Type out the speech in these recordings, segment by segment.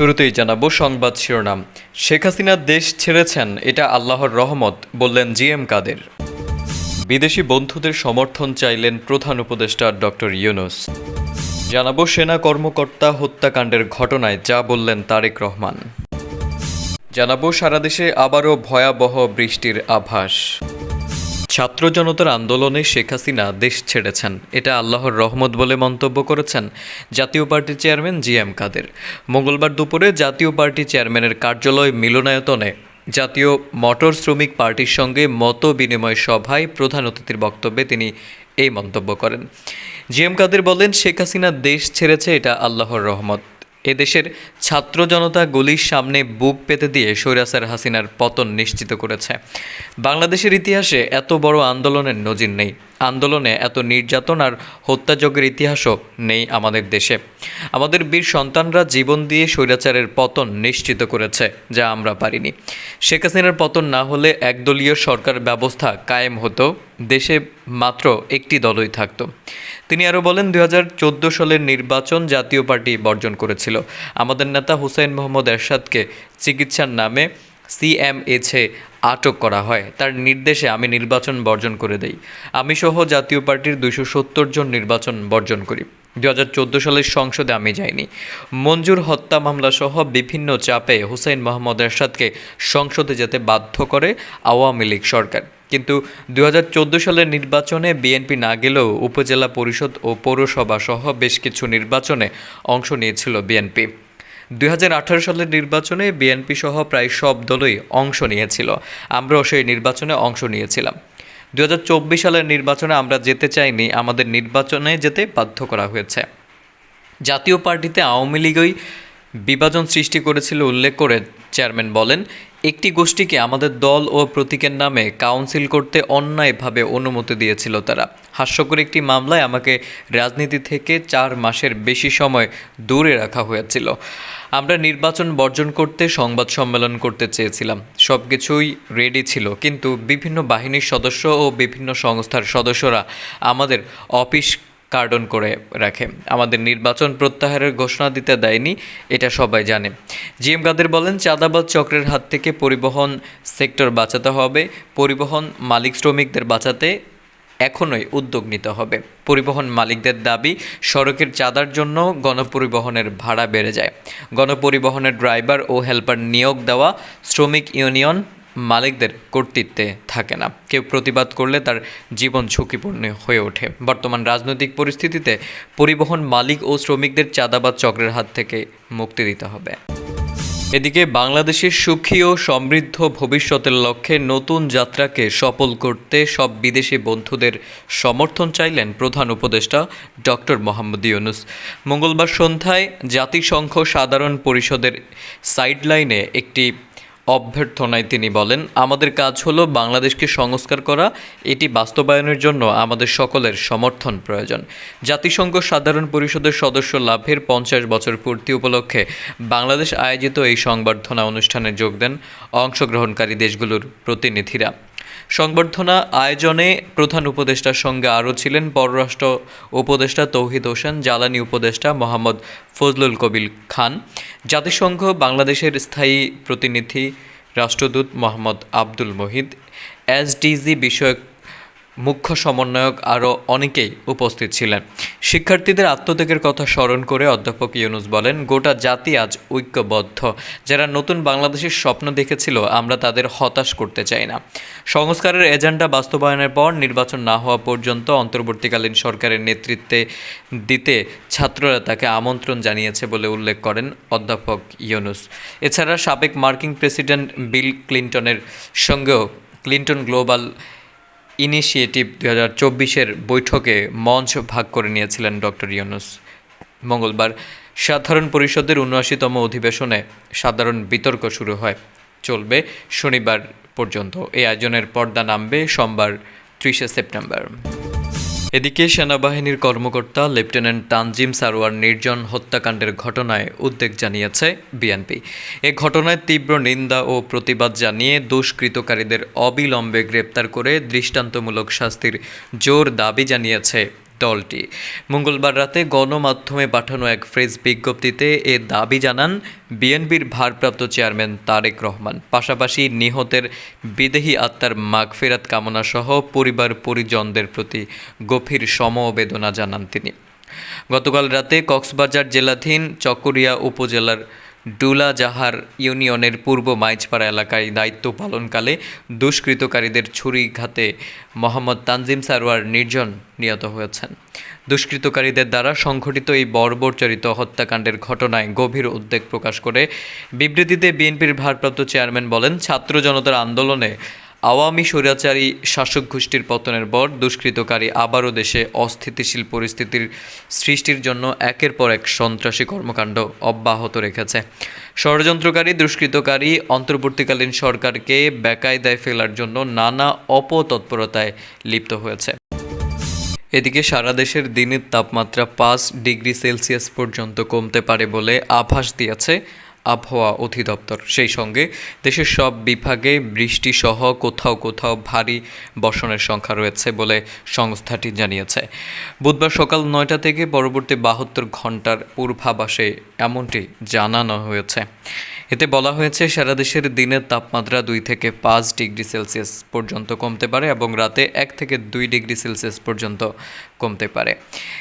শুরুতেই জানাব সংবাদ শিরোনাম। শেখ হাসিনা দেশ ছেড়েছেন, এটা আল্লাহর রহমত, বললেন জি এম কাদের। বিদেশি বন্ধুদের সমর্থন চাইলেন প্রধান উপদেষ্টা ডক্টর ইউনুস। জানাব সেনা কর্মকর্তা হত্যাকাণ্ডের ঘটনায় যা বললেন তারেক রহমান। জানাব সারা দেশে আবারও ভয়াবহ বৃষ্টির আভাস। ছাত্র জনতার আন্দোলনে শেখ হাসিনা দেশ ছেড়েছেন। এটা আল্লাহর রহমত বলে মন্তব্য করেছেন জাতীয় পার্টির চেয়ারম্যান জি এম কাদের। মঙ্গলবার দুপুরে জাতীয় পার্টি চেয়ারম্যানের কার্যালয় মিলনায়তনে জাতীয় মোটর শ্রমিক পার্টির সঙ্গে মত বিনিময় সভায় প্রধান অতিথির বক্তব্যে তিনি এই মন্তব্য করেন। জি এম কাদের বলেন, শেখ হাসিনা দেশ ছেড়েছে, এটা আল্লাহর রহমত। এদেশের ছাত্র জনতা গুলির সামনে বুক পেতে দিয়ে স্বৈরাচার হাসিনার পতন নিশ্চিত করেছে। বাংলাদেশের ইতিহাসে এত বড় আন্দোলনের নজির নেই। আন্দোলনে এত নির্যাতন আর হত্যাযজ্ঞের ইতিহাসও নেই আমাদের দেশে। আমাদের বীর সন্তানরা জীবন দিয়ে স্বৈরাচারের পতন নিশ্চিত করেছে, যা আমরা পারিনি। শেখ হাসিনার পতন না হলে একদলীয় সরকার ব্যবস্থা কায়েম হতো, দেশে মাত্র একটি দলই থাকতো। তিনি আরও বলেন দু হাজার চোদ্দ সালের নির্বাচন জাতীয় পার্টি বর্জন করেছিল। আমাদের নেতা হুসাইন মোহাম্মদ এরশাদকে চিকিৎসার নামে সিএমএছে আটক করা হয়। তার নির্দেশে আমি নির্বাচন বর্জন করে দেই। আমি সহ জাতীয় পার্টির দুইশো সত্তর জন নির্বাচন বর্জন করি। দু হাজার চোদ্দ সালের সংসদে আমি যাইনি। মঞ্জুর হত্যা মামলা সহ বিভিন্ন চাপে হুসাইন মোহাম্মদ এরশাদকে সংসদে যেতে বাধ্য করে আওয়ামী লীগ সরকার। কিন্তু দু হাজার চোদ্দ সালের নির্বাচনে বিএনপি না গেলেও উপজেলা পরিষদ ও পৌরসভা সহ বেশ কিছু নির্বাচনে অংশ নিয়েছিল বিএনপি। দুই হাজার আঠারো সালের নির্বাচনে বিএনপি সহ প্রায় সব দলই অংশ নিয়েছিল। আমরাও সেই নির্বাচনে অংশ নিয়েছিলাম। দু হাজার চব্বিশ সালের নির্বাচনে আমরা যেতে চাইনি, আমাদের নির্বাচনে যেতে বাধ্য করা হয়েছে। জাতীয় পার্টিতে আওয়ামী লীগই বিভাজন সৃষ্টি করেছিল উল্লেখ করে চেয়ারম্যান বলেন, একটি গোষ্ঠীকে আমাদের দল ও প্রতীকের নামে কাউন্সিল করতে অন্যায়ভাবে অনুমতি দিয়েছিল তারা। হাস্যকর একটি মামলায় আমাকে রাজনীতি থেকে চার মাসের বেশি সময় দূরে রাখা হয়েছিল। আমরা নির্বাচন বর্জন করতে, সংবাদ সম্মেলন করতে চেয়েছিলাম। সব কিছুই রেডি ছিল। কিন্তু বিভিন্ন বাহিনীর সদস্য ও বিভিন্ন সংস্থার সদস্যরা আমাদের অফিস কার্ডন করে রাখে। আমাদের নির্বাচন প্রত্যাহারের ঘোষণা দিতে দেয়নি, এটা সবাই জানে। জি এম কাদের বলেন চাঁদাবাদ চক্রের হাত থেকে পরিবহন সেক্টর বাঁচাতে হবে। পরিবহন মালিক শ্রমিকদের বাঁচাতে এখনই উদ্যোগ নিতে হবে। পরিবহন মালিকদের দাবি, সড়কের চাঁদার জন্য গণপরিবহনের ভাড়া বেড়ে যায়। গণপরিবহনের ড্রাইভার ও হেল্পার নিয়োগ দেওয়া শ্রমিক ইউনিয়ন মালিকদের কর্তৃত্বে থাকে না। কেউ প্রতিবাদ করলে তার জীবন ঝুঁকিপূর্ণ হয়ে ওঠে। বর্তমান রাজনৈতিক পরিস্থিতিতে পরিবহন মালিক ও শ্রমিকদের চাঁদাবাদ চক্রের হাত থেকে মুক্তি দিতে হবে। এদিকে বাংলাদেশের সুখী ও সমৃদ্ধ ভবিষ্যতের লক্ষ্যে নতুন যাত্রাকে সফল করতে সব বিদেশি বন্ধুদের সমর্থন চাইলেন প্রধান উপদেষ্টা ডক্টর মোহাম্মদ ইউনুস। মঙ্গলবার সন্ধ্যায় জাতিসংঘ সাধারণ পরিষদের সাইডলাইনে একটি অভ্যর্থনায় তিনি বলেন, আমাদের কাজ হলো বাংলাদেশকে সংস্কার করা। এটি বাস্তবায়নের জন্য আমাদের সকলের সমর্থন প্রয়োজন। জাতিসংঘ সাধারণ পরিষদের সদস্য লাভের পঞ্চাশ বছর পূর্তি উপলক্ষে বাংলাদেশ আয়োজিত এই সংবর্ধনা অনুষ্ঠানে যোগ দেন অংশগ্রহণকারী দেশগুলোর প্রতিনিধিরা। সংবর্ধনা আয়োজনে প্রধান উপদেষ্টার সঙ্গে আরও ছিলেন পররাষ্ট্র উপদেষ্টা তৌহিদ হোসেন, জ্বালানি উপদেষ্টা মোহাম্মদ ফজলুল কবিল খান, জাতিসংঘ, বাংলাদেশের স্থায়ী প্রতিনিধি রাষ্ট্রদূত মোহাম্মদ আব্দুল মহিদ, এসডিজি বিষয়ক মুখ্য সমন্বয়ক আরও অনেকেই উপস্থিত ছিলেন। শিক্ষার্থীদের আত্মত্যাগের কথা স্মরণ করে অধ্যাপক ইউনুস বলেন, গোটা জাতি আজ ঐক্যবদ্ধ। যারা নতুন বাংলাদেশের স্বপ্ন দেখেছিল, আমরা তাদের হতাশ করতে চাই না। সংস্কারের এজেন্ডা বাস্তবায়নের পর নির্বাচন না হওয়া পর্যন্ত অন্তর্বর্তীকালীন সরকারের নেতৃত্বে দিতে ছাত্ররা তাকে আমন্ত্রণ জানিয়েছে বলে উল্লেখ করেন অধ্যাপক ইউনুস। এছাড়া সাবেক মার্কিন প্রেসিডেন্ট বিল ক্লিন্টনের সঙ্গেও ক্লিন্টন গ্লোবাল ইনিশিয়েটিভ দু হাজার চব্বিশের বৈঠকে মঞ্চ ভাগ করে নিয়েছিলেন ডক্টর ইউনুস। মঙ্গলবার সাধারণ পরিষদের উনআশিতম অধিবেশনে সাধারণ বিতর্ক শুরু হয়। চলবে শনিবার পর্যন্ত। এই আয়োজনের পর্দা নামবে সোমবার ত্রিশে সেপ্টেম্বর। এদিকে সেনাবাহিনীর কর্মকর্তা লেফটেন্যান্ট তানজিম সারোয়ার নির্জন হত্যাকাণ্ডের ঘটনায় উদ্বেগ জানিয়েছে বিএনপি। এ ঘটনায় তীব্র নিন্দা ও প্রতিবাদ জানিয়ে দুষ্কৃতকারীদের অবিলম্বে গ্রেপ্তার করে দৃষ্টান্তমূলক শাস্তির জোর দাবি জানিয়েছে দলটি। মঙ্গলবার রাতে গণমাধ্যমে পাঠানো এক ফ্রেজ বিজ্ঞপ্তিতে এ দাবি জানান, বিএনপির ভারপ্রাপ্ত চেয়ারম্যান তারেক রহমান, পাশাপাশি নিহতের বিদেহী আত্মার মাগফেরাত কামনা সহ পরিবার পরিজনদের প্রতি গভীর সমবেদনা জানান তিনি। গতকাল রাতে কক্সবাজার জেলাধীন চকরিয়া উপজেলার ডুলাজাহার ইউনিয়নের পূর্ব মাইজপাড়া এলাকায় দায়িত্ব পালনকালে দুষ্কৃতকারীদের ছুরিঘাতে মোহাম্মদ তানজিম সারোয়ার নির্জন নিহত হয়েছেন। দুষ্কৃতকারীদের দ্বারা সংঘটিত এই বর্বরচরিত হত্যাকাণ্ডের ঘটনায় গভীর উদ্বেগ প্রকাশ করে বিবৃতিতে বিএনপির ভারপ্রাপ্ত চেয়ারম্যান বলেন, ছাত্র জনতার আন্দোলনে আওয়ামী স্বৈরাচারী শাসক গোষ্ঠীর পতনের পর দুষ্কৃতকারী আবারও দেশে অস্থিতিশীল পরিস্থিতির সৃষ্টির জন্য একের পর এক সন্ত্রাসী কর্মকাণ্ড অব্যাহত রেখেছে। ষড়যন্ত্রকারী, দুষ্কৃতকারী অন্তর্বর্তীকালীন সরকারকে বেকায়দায় ফেলার জন্য নানা অপতৎপরতায় লিপ্ত হয়েছে। এদিকে সারা দেশের দিনের তাপমাত্রা পাঁচ ডিগ্রি সেলসিয়াস পর্যন্ত কমতে পারে বলে আভাস দিয়েছে আবহাওয়া অধিদপ্তর। সেই সঙ্গে দেশের সব বিভাগে বৃষ্টিসহ কোথাও কোথাও ভারী বর্ষণের সংখ্যা রয়েছে বলে সংস্থাটি জানিয়েছে। বুধবার সকাল নয়টা থেকে পরবর্তী বাহাত্তর ঘণ্টার পূর্বাভাসে এমনটি জানানো হয়েছে। এতে বলা হয়েছে, সারা দেশের দিনের তাপমাত্রা দুই থেকে পাঁচ ডিগ্রি সেলসিয়াস পর্যন্ত কমতে পারে এবং রাতে এক থেকে দুই ডিগ্রি সেলসিয়াস পর্যন্ত কমতে পারে।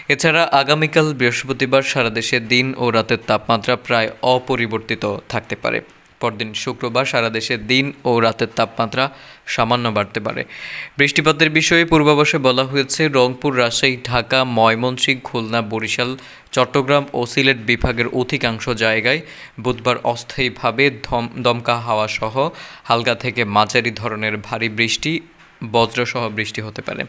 এছাড়া আগামীকাল বৃহস্পতিবার সারা দেশে দিন ও রাতের তাপমাত্রা প্রায় অপরিবর্তিত থাকতে পারে। পরদিন শুক্রবার সারা দেশে দিন ও রাতের তাপমাত্রা সামান্য বাড়তে পারে। বৃষ্টিপাতের বিষয়ে পূর্বাভাসে বলা হয়েছে, রংপুর, রাজশাহী, ঢাকা, ময়মনসিংহ, খুলনা, বরিশাল, চট্টগ্রাম ও সিলেট বিভাগের অধিকাংশ জায়গায় বুধবার অস্থায়ীভাবে দমকা হাওয়া সহ হালকা থেকে মাঝারি ধরনের ভারী বৃষ্টি, বজ্রসহ বৃষ্টি হতে পারে।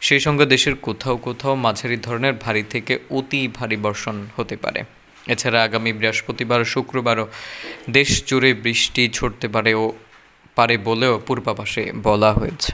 সেই সঙ্গে দেশের কোথাও কোথাও মাঝারি ধরনের ভারী থেকে অতি ভারী বর্ষণ হতে পারে। এছাড়া আগামী বৃহস্পতিবার শুক্রবারও দেশজুড়ে বৃষ্টি ছড়তে পারে ও পারে বলেও পূর্বাভাসে বলা হয়েছে।